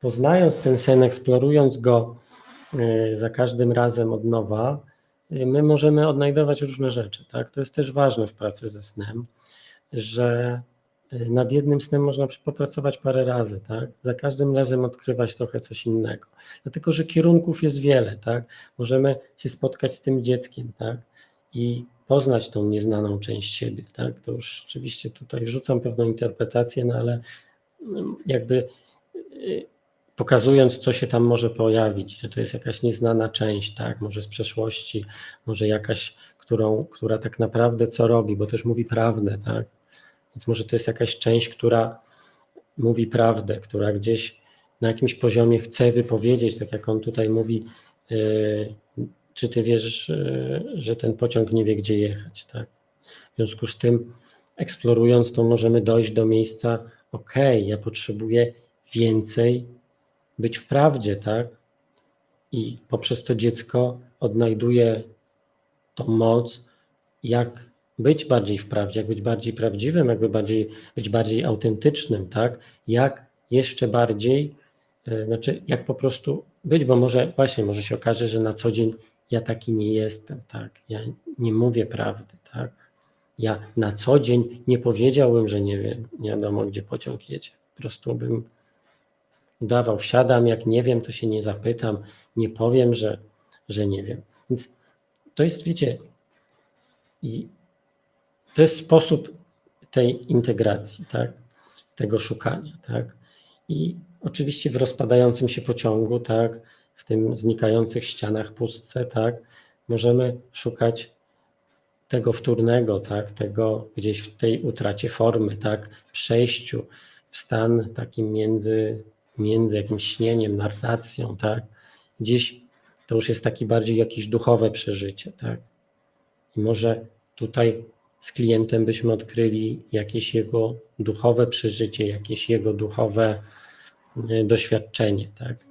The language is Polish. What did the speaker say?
poznając ten sen, eksplorując go y, za każdym razem od nowa, y, my możemy odnajdować różne rzeczy. Tak? To jest też ważne w pracy ze snem, że y, nad jednym snem można popracować parę razy, tak? Za każdym razem odkrywać trochę coś innego. Dlatego, że kierunków jest wiele, tak? Możemy się spotkać z tym dzieckiem, tak? I poznać tą nieznaną część siebie, tak? To już oczywiście tutaj wrzucam pewną interpretację, no ale mm, jakby pokazując, co się tam może pojawić, że to jest jakaś nieznana część, tak? Może z przeszłości, może jakaś, którą, która tak naprawdę co robi, bo też mówi prawdę, tak? Więc może to jest jakaś część, która mówi prawdę, która gdzieś na jakimś poziomie chce wypowiedzieć, tak jak on tutaj mówi, yy, czy ty wiesz, yy, że ten pociąg nie wie, gdzie jechać, tak? W związku z tym, eksplorując to, możemy dojść do miejsca, ok, ja potrzebuję więcej być w prawdzie, tak? I poprzez to dziecko odnajduję tą moc, jak być bardziej w prawdzie, jak być bardziej prawdziwym, jakby bardziej, być bardziej autentycznym, tak? Jak jeszcze bardziej, e, znaczy jak po prostu być, bo może właśnie, może się okaże, że na co dzień ja taki nie jestem, tak? Ja nie mówię prawdy, tak? Ja na co dzień nie powiedziałbym, że nie wiem, nie wiadomo, gdzie pociąg jedzie. Po prostu bym dawał, wsiadam, jak nie wiem, to się nie zapytam, nie powiem, że, że nie wiem. Więc to jest, wiecie, i to jest sposób tej integracji, tak? tego szukania. Tak? I oczywiście w rozpadającym się pociągu, tak? w tym znikających ścianach pustce, tak? możemy szukać tego wtórnego, tak? tego gdzieś w tej utracie formy, tak? przejściu w stan takim między, między jakimś śnieniem, narracją, tak? gdzieś to już jest taki bardziej jakieś duchowe przeżycie. Tak? I może tutaj z klientem byśmy odkryli jakieś jego duchowe przeżycie, jakieś jego duchowe e, doświadczenie, tak?